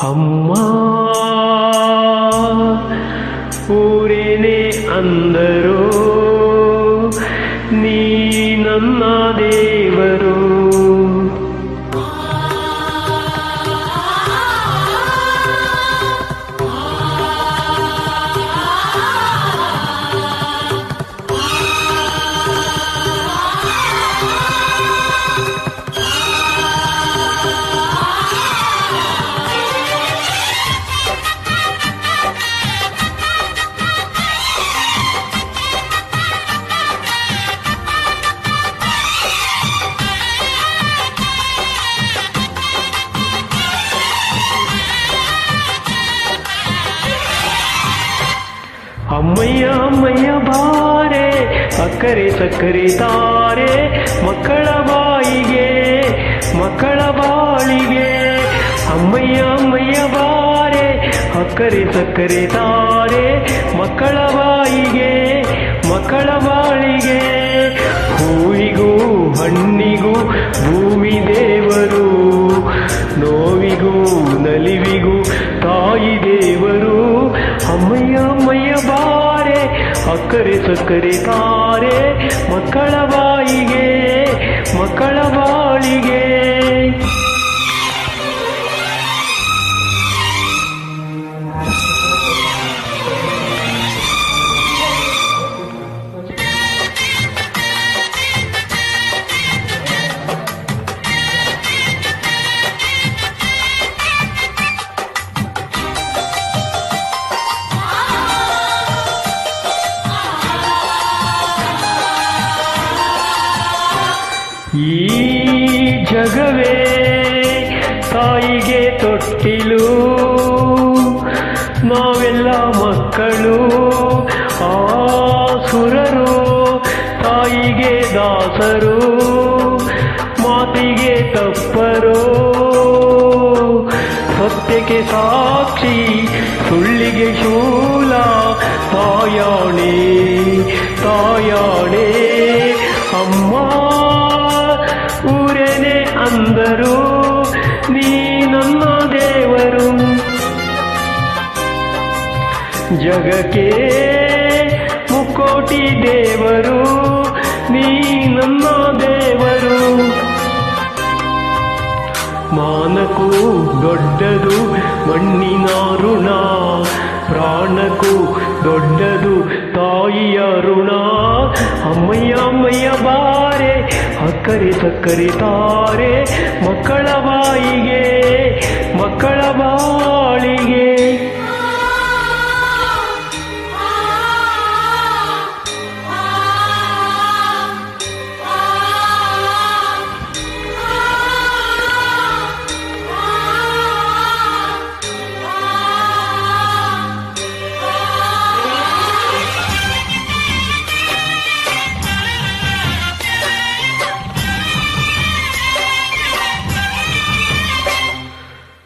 அம்மா ಅಮ್ಮಯ್ಯ ಬಾರೆ ಅಕ್ಕರೆ ಸಕ್ಕರೆ ತಾರೆ, ಮಕ್ಕಳ ಬಾಯಿಗೆ, ಮಕ್ಕಳ ಬಾಳಿಗೆ. ಅಮ್ಮಯ್ಯ ಅಮ್ಮಯ್ಯ ಬಾರೆ ಅಕ್ಕರೆ ಸಕ್ಕರೆ ತಾರೆ, ಮಕ್ಕಳ ಬಾಯಿಗೆ, ಮಕ್ಕಳ ಬಾಳಿಗೆ. ಹೂವಿಗೂ, ಹಣ್ಣಿಗೂ ಭೂಮಿ ದೇವರು. ಅಕ್ಕರೆ ಸಕ್ಕರೆ ತಾರೆ ಮಕ್ಕಳ ಬಾಯಿಗೆ ಈ ಜಗವೇ ತಾಯಿಗೆ ತೊಟ್ಟಿಲು, ನಾವೆಲ್ಲ ಮಕ್ಕಳು ಆಸುರರು ತಾಯಿಗೆ ದಾಸರು, ಮಾತಿಗೆ ತಪ್ಪರು. ಸತ್ಯಕ್ಕೆ ಸಾಕ್ಷಿ, ಸುಳ್ಳಿಗೆ ಶೂಲ, ತಾಯಾಣಿ ತಾಯಾಣೆ ಊರೇನೆ ಅಂದರು ನೀ ನನ್ನ ದೇವರು. ಜಗಕ್ಕೆ ಮುಕ್ಕೋಟಿ ದೇವರು ನೀ ನನ್ನ ದೇವರು. ಮಾನಕು ದೊಡ್ಡದು, ಮಣ್ಣಿನ ಋಣ ಪ್ರಾಣಕ್ಕೂ ದೊಡ್ಡದು, ತಾಯಿಯ ಋಣ ಅಮ್ಮಯ್ಯ ಅಮ್ಮಯ್ಯ, ಬಾರೆ. ಅಕ್ಕರೆ ಸಕ್ಕರೆ ತಾರೆ ಮಕ್ಕಳ ಬಾಯಿಗೆ ಮಕ್ಕಳ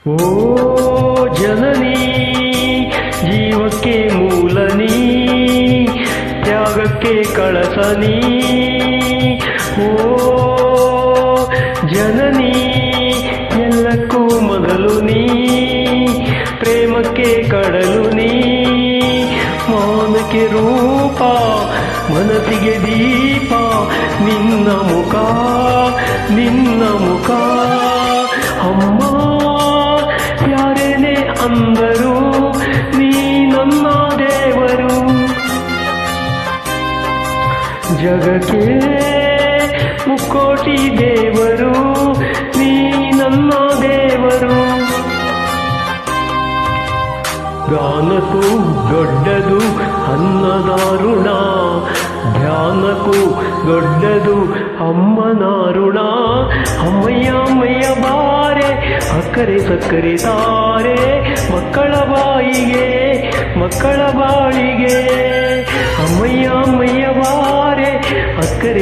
ಓ ಜನನೀ, ಜೀವಕ್ಕೆ ಮೂಲನಿ, ತ್ಯಾಗಕ್ಕೆ ಕಳಸನಿ. ಓ ಜನನೀ, ಎಲ್ಲಕ್ಕೂ ಮೊದಲು ನೀ, ಪ್ರೇಮಕ್ಕೆ ಕಡಲು ನೀ. ಮೌನಕ್ಕೆ ರೂಪ, ಮನಸ್ಸಿಗೆ ದೀಪ, ನಿನ್ನ ಮುಖ ನಿನ್ನ ಮುಖ. ಜಗಕ್ಕೆ ಮುಕ್ಕೋಟಿ ದೇವರು, ನೀ ನನ್ನ ದೇವರು. ಗಾನಕ್ಕೂ ದೊಡ್ಡದು ಅನ್ನದಾರುಣ, ಧ್ಯಾನಕ್ಕೂ ದೊಡ್ಡದು ಅಮ್ಮನಾರುಣ. ಅಮ್ಮಯ್ಯ ಅಮ್ಮಯ್ಯ ಬಾರೆ, ಅಕ್ಕರೆ ಸಕ್ಕರೆ ತಾರೆ, ಮಕ್ಕಳ ಬಾಯಿಗೆ, ಮಕ್ಕಳ ಬಾಳಿಗೆ. ಅಮ್ಮಯ್ಯ ಅಮ್ಮಯ್ಯ